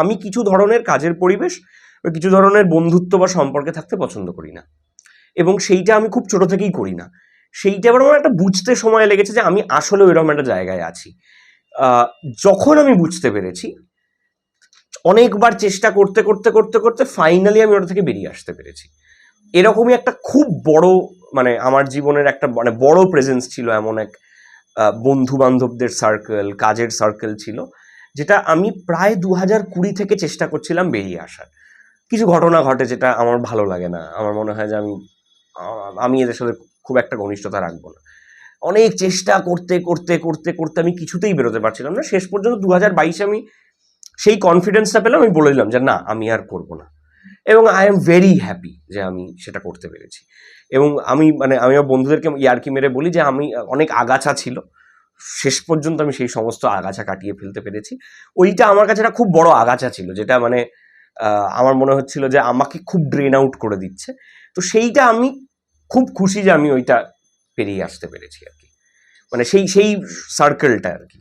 আমি কিছু ধরনের কাজের পরিবেশ বা কিছু ধরনের বন্ধুত্ব বা সম্পর্কে থাকতে পছন্দ করি না। এবং সেইটা আমি খুব ছোট থেকেই করি না। সেইটা আবার আমার একটা বুঝতে সময় লেগেছে যে আমি আসলে ওইরকম একটা জায়গায় আছি। যখন আমি বুঝতে পেরেছি, অনেকবার চেষ্টা করতে করতে করতে করতে ফাইনালি আমি ওটা থেকে বেরিয়ে আসতে পেরেছি। এরকমই একটা খুব বড় মানে আমার জীবনের একটা মানে বড় প্রেজেন্স ছিল এমন এক বন্ধু বান্ধবদের সার্কেল কাজের সার্কেল ছিল। যেটা আমি প্রায় দু হাজার কুড়ি থেকে চেষ্টা করছিলাম বেরিয়ে আসার। কিছু ঘটনা ঘটে যেটা আমার ভালো লাগে না। আমার মনে হয় যে আমি আমি এদের সাথে খুব একটা ঘনিষ্ঠতা রাখব না। অনেক চেষ্টা করতে করতে করতে করতে আমি কিছুতেই বেরোতে পারছিলাম না। শেষ পর্যন্ত দু হাজার বাইশে আমি সেই কনফিডেন্সটা পেলাম, আমি বলে দিলাম যে, না, আমি আর করব না। এবং আই এম ভেরি হ্যাপি যে আমি সেটা করতে পেরেছি। এবং আমি মানে আমি আমার বন্ধুদেরকে ইয়ার্কি মেরে বলি যে, আমি, অনেক আগাছা ছিল শেষ পর্যন্ত আমি সেই সমস্ত আগাছা কাটিয়ে ফেলতে পেরেছি। ওইটা আমার কাছে একটা খুব বড় আগাছা ছিল, যেটা মানে আমার মনে হচ্ছিল যে আমাকে খুব ড্রেন আউট করে দিচ্ছে। তো সেইটা আমি খুব খুশি যে আমি ওইটা পেরিয়ে আসতে পেরেছি আর কি। মানে সেই সেই সার্কেলটা আর কি।